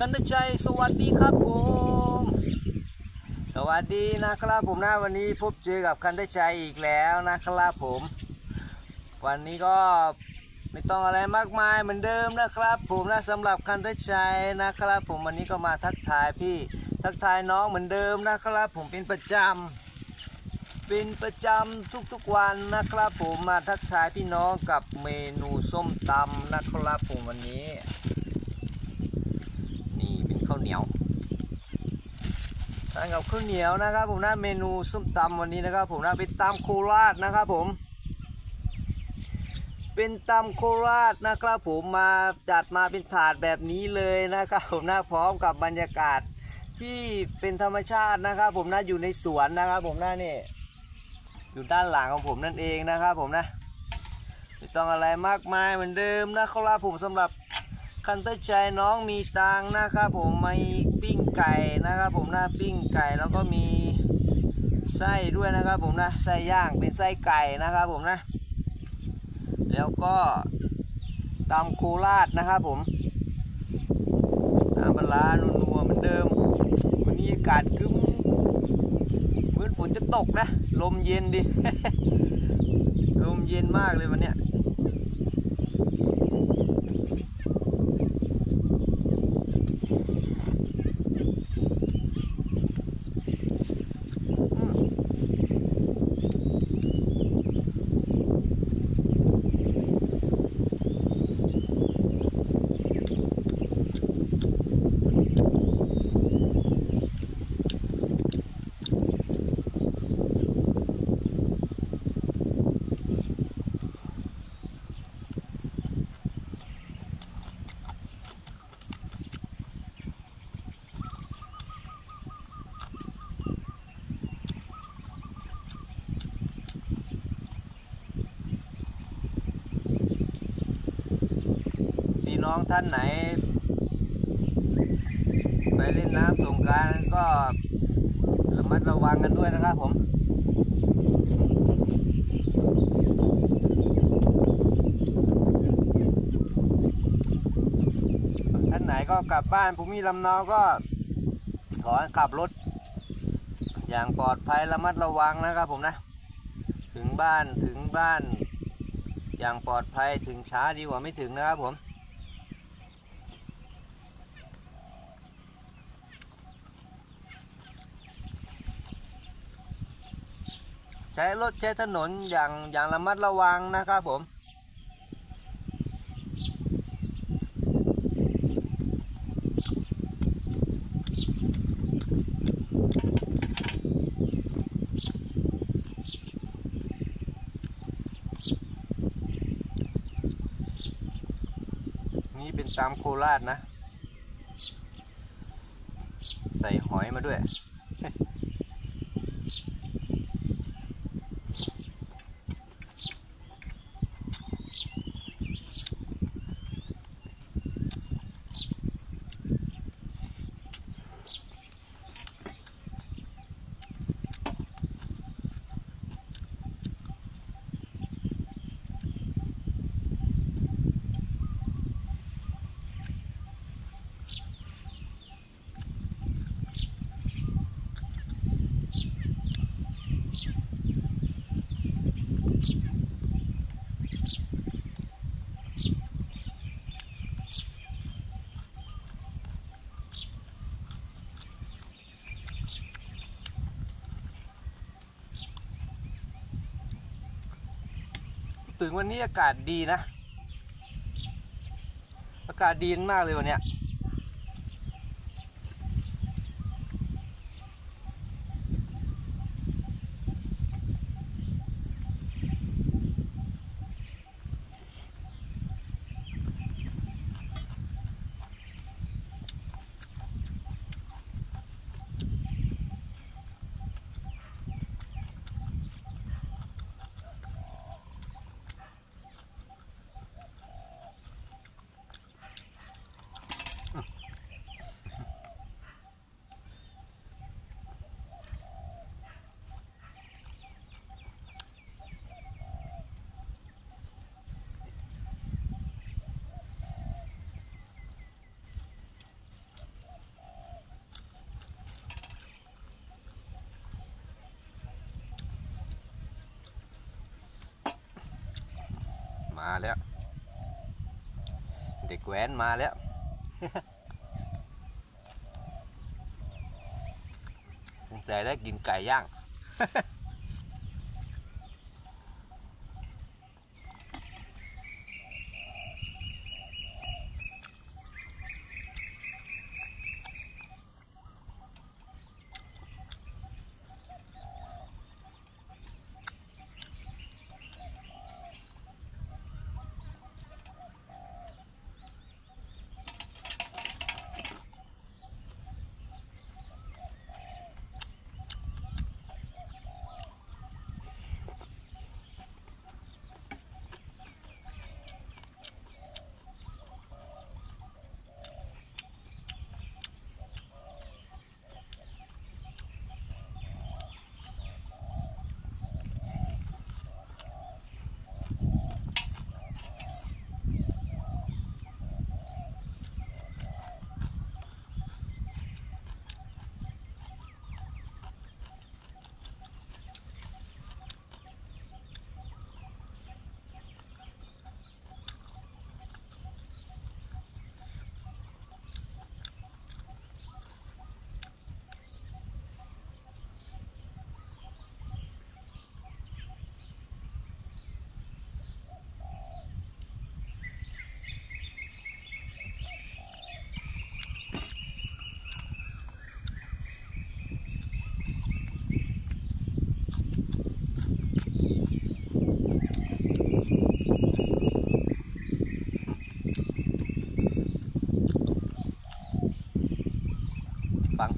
กันดชัยสวัสดีครับผมสวัสดีนะครับผมนะวันนี้พบเจอกับคันดชัยอีกแล้วนะครับผม วันนี้ก็ไม่ต้องอะไรมากมายเหมือนเดิมนะครับผมนะสำหรับคันดชัยนะครับ ผมวันนี้ก็มาทักทายพี่ทักทายน้องเหมือนเดิมนะครับ ผมเป็นประจำเป็นประจำทุกๆวันนะครับ ผมมาทักทายพี่น้องกับเมนูส้มตำนะครับผมวันนี้ ข้าวเหนียวทานกับข้าวเหนียวนะครับผมนะเมนูส้มตำวันนี้นะครับผมนะเป็นตำโคราชนะครับผม เป็นตำโคราชนะครับผมมาจัดมาเป็นถาดแบบนี้เลยนะครับผมนะพร้อมกับบรรยากาศที่เป็นธรรมชาตินะครับ ผมนะอยู่ในสวนนะครับ ผมนะนี่อยู่ด้านหลังของผมนั่นเองนะครับ ผมนะไม่ต้องอะไรมากมายเหมือนเดิมนะครับผมสำหรับ คันเตอร์ใจน้องมีตังนะครับผมมีปิ้งไก่นะครับ ผมนะปิ้งไก่แล้วก็มีไส้ด้วยนะครับ ผมนะไส้ย่างเป็นไส้ไก่นะครับผมนะ แล้วก็ตำโคราชนะครับผมน้ำปลาร้านัวเหมือนเดิม วันนี้อากาศครึ้มเหมือนฝนจะตกนะ ลมเย็นดิ ลมเย็นมากเลยวันเนี้ย น้องท่านไหน ไปเล่นน้ำสงการก็ระมัดระวังกันด้วยนะครับผมท่านไหนก็กลับบ้านภูมิลำเนาก็ขอขับรถ อย่างปลอดภัยระมัดระวังนะครับผมนะ ถึงบ้านถึงบ้าน อย่างปลอดภัยถึงช้าดีกว่าไม่ถึงนะครับผม ใช้รถใช้ถนนอย่างอย่างระมัดระวังนะครับผม นี่เป็นตามโคราชนะ ใส่หอยมาด้วย ถึงวันนี้อากาศดีนะ อากาศดีมากเลยวันเนี้ย มาแล้ว เด็กแว้นมาแล้ว สงสัยได้กินไก่ย่าง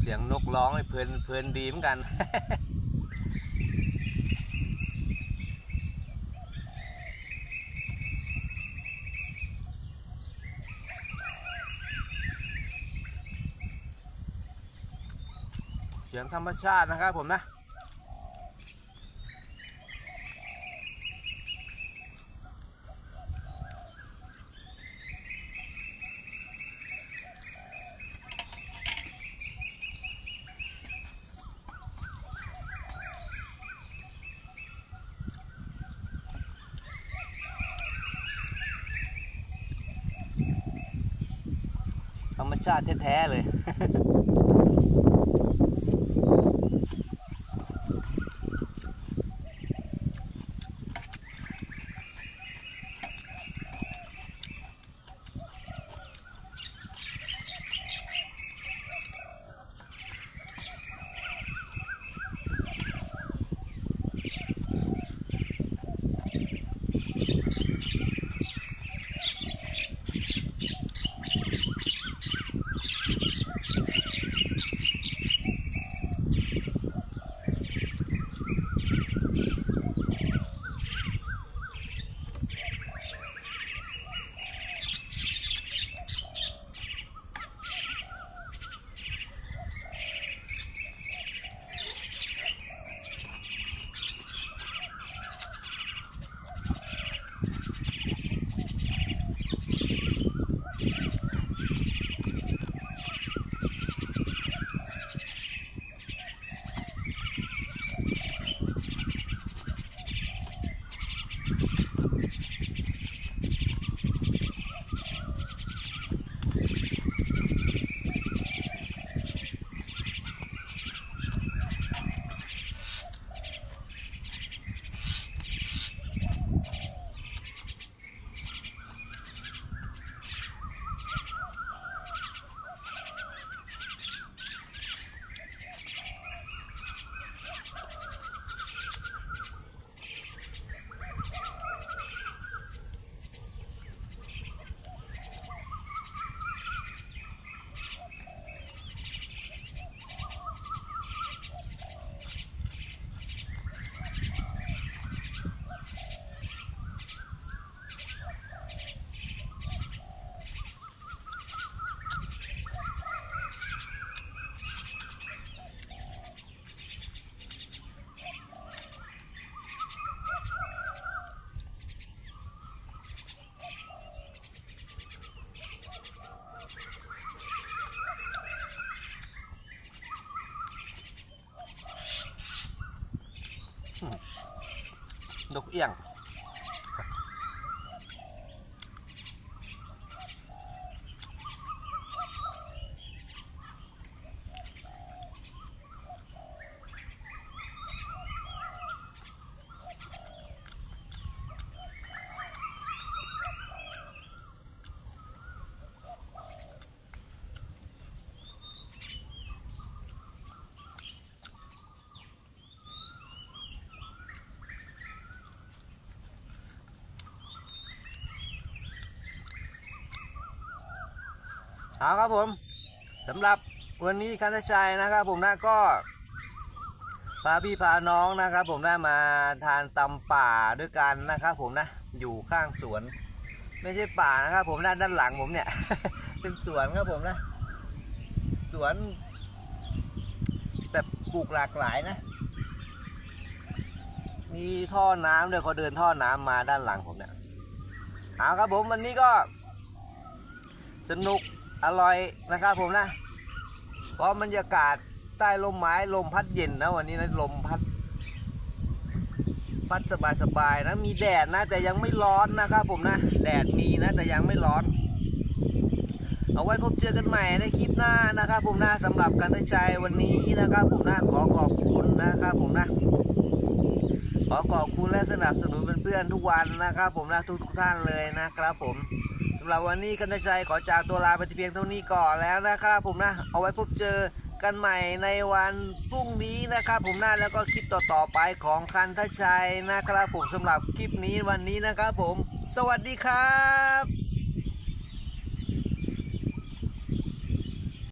สียงนกร้องให้เพลินเพลินดีเหมือนกัน เสียงธรรมชาตินะครับผมนะ ชาติแท้ๆเลย นกเอี้ยง เอาครับผมสำหรับวันนี้คันชัยนะครับ ผมนะก็พาพี่พาน้องนะครับ ผมนะมาทานตำป่าด้วยกันนะครับ ผมนะอยู่ข้างสวน ไม่ใช่ป่านะครับ ผมนะด้านหลังผมเนี่ย เป็นสวนครับผมนะ สวนแบบปลูกหลากหลายนะมีท่อน้ำด้วยเขาเดินท่อน้ำมาด้านหลังผมเนี่ยเอาครับผมวันนี้ก็สนุก อร่อยนะครับผมนะ เพราะบรรยากาศใต้ลมไม้ลมพัดเย็นนะวันนี้นะลมพัด พัดสบายๆนะมีแดดนะ แต่ยังไม่ร้อนนะครับผมนะ แดดมีนะ แต่ยังไม่ร้อน เอาไว้พบเจอกันใหม่ในคลิปหน้านะครับ ผมนะสำหรับการตัดใจวันนี้นะครับ ผมนะขอขอบคุณนะครับ ผมนะขอขอบคุณและสนับสนุนเพื่อนๆทุกวันนะครับ ผมนะทุกๆท่านเลยนะครับผมำหรับวันนี้กันใจขอจากตัวลาไปเพียงเท่านี้ก่อนแล้วนะครับผมนะ เอาไว้พบเจอกันใหม่ในวันพรุ่งนี้นะครับผมนะแล้วก็คลิปต่อๆไปของคันทชัยนะครับผมสำหรับคลิปนี้วันนี้นะครับผม สวัสดีครับ